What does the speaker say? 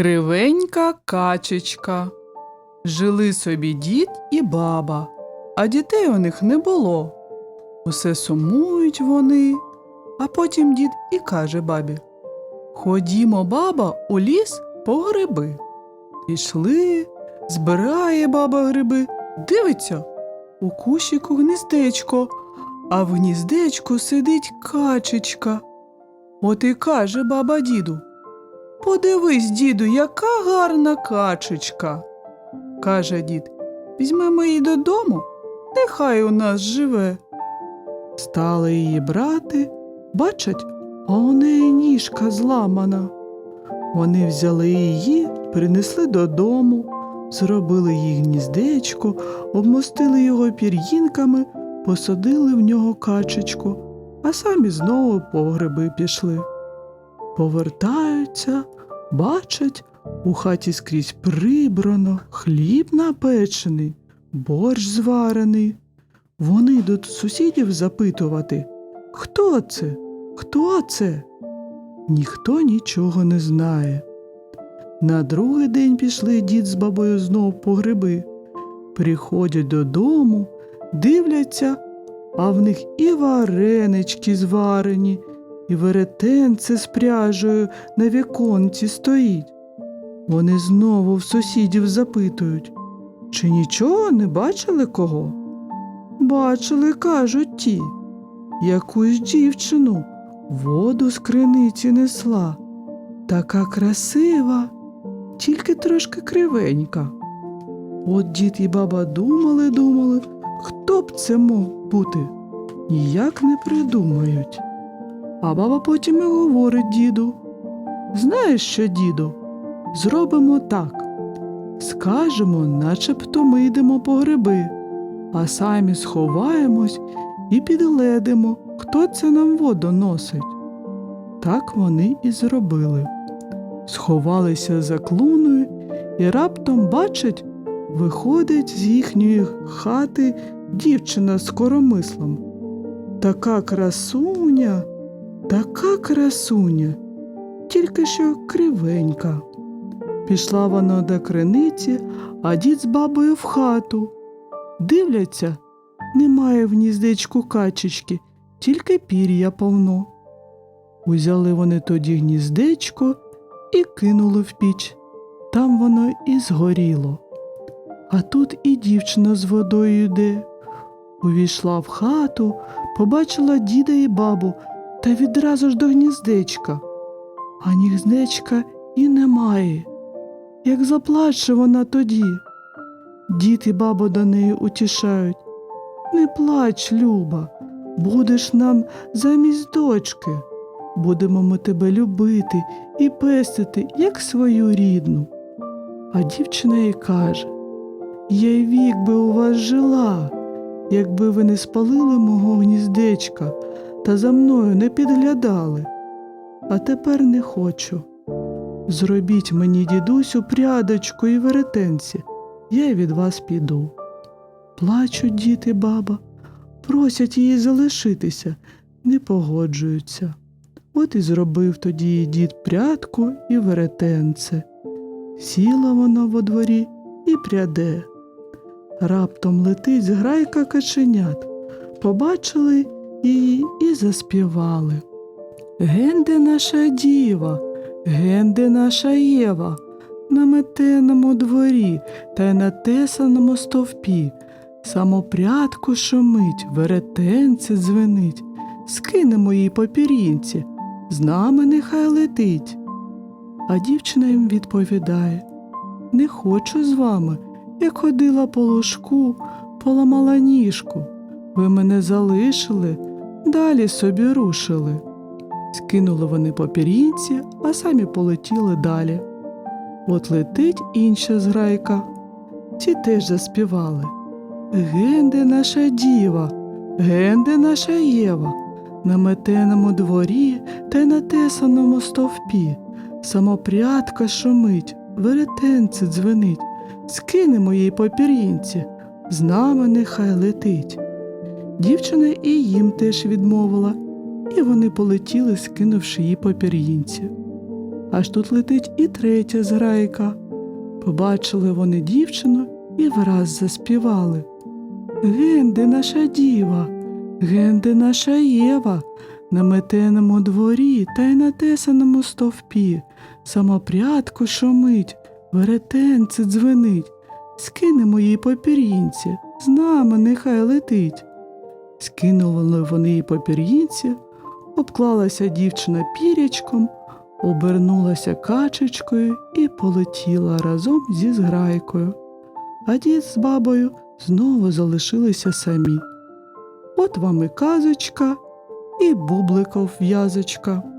Кривенька качечка. Жили собі дід і баба, а дітей у них не було. Усе сумують вони, а потім дід і каже бабі: Ходімо, баба, у ліс по гриби. Пішли, збирає баба гриби, дивиться, у кущику гніздечко, а в гніздечку сидить качечка. От і каже баба діду. Подивись, діду, яка гарна качечка. каже дід, візьмемо її додому, нехай у нас живе. Стали її брати, бачать, а у неї ніжка зламана. Вони взяли її, принесли додому, зробили їй гніздечко, обмостили його пір'їнками, посадили в нього качечку, а самі знову по гриби пішли. Повертаються, бачать, у хаті скрізь прибрано, хліб напечений, борщ зварений. Вони йдуть сусідів запитувати, хто це? Хто це? Ніхто нічого не знає. На другий день пішли дід з бабою знов по гриби. Приходять додому, дивляться, а в них і варенички зварені, і веретенце з пряжею на віконці стоїть. Вони знову в сусідів запитують, чи нічого не бачили кого? Бачили, кажуть ті, якусь дівчину воду з криниці несла. Така красива, тільки трошки кривенька. От дід і баба думали, думали, хто б це мог бути, ніяк не придумають. А баба потім і говорить діду. Знаєш що, діду, зробимо так. Скажемо, начебто ми йдемо по гриби, а самі сховаємось і підгледимо, хто це нам воду носить. Так вони і зробили. Сховалися за клуною і раптом бачать, виходить з їхньої хати дівчина з коромислом. Така красуня, така красуня, тільки що кривенька. Пішла вона до криниці, а дід з бабою в хату. Дивляться, немає в гніздечку качечки, тільки пір'я повно. Узяли вони тоді гніздечко і кинули в піч. Там воно і згоріло. А тут і дівчина з водою йде. Увійшла в хату, побачила діда і бабу та відразу ж до гніздечка. А гніздечка і немає. Як заплаче вона тоді. Дід і баба до неї утішають. Не плач, Люба, будеш нам замість дочки. Будемо ми тебе любити і пестити, як свою рідну. А дівчина їй каже Я й вік би у вас жила, якби ви не спалили мого гніздечка та за мною не підглядали. А тепер не хочу. Зробіть мені, дідусю, прядочку і веретенці, я від вас піду. Плачуть діти, баба, просять її залишитися, не погоджуються. От і зробив тоді їй дід прядку і веретенце. Сіла вона во дворі і пряде. Раптом летить зграйка каченят. Побачили її і заспівали. Генде наша діва, генде наша Єва, на метеному дворі та й на тесаному стовпі. Самопрядку шумить, веретенце дзвенить, скинемо їй по пірінці, з нами нехай летить. А дівчина їм відповідає Не хочу з вами, як ходила по ложку, поламала ніжку. Ви мене залишили, далі собі рушили. Скинули вони попірінці, а самі полетіли далі. От летить інша зграйка. Ті теж заспівали. Генде наша діва, генде наша Єва, на метеному дворі та на тесаному стовпі. Самопрядка шумить, веретенце дзвенить, скинемо їй попір'їнці, з нами нехай летить. Дівчина і їм теж відмовила, і вони полетіли, скинувши її по аж тут летить і третя зграйка. Побачили вони дівчину і враз заспівали. Генде наша діва, генде наша Єва, на метеному дворі та й на тесаному стовпі, самопрядку шумить, веретенце дзвенить, скинемо їй попір'їнці, з нами нехай летить. Скинули вони їй попір'їнці, обклалася дівчина пірячком, обернулася качечкою і полетіла разом зі зграйкою. А дід з бабою знову залишилися самі. От вам і казочка, і бубликов в'язочка.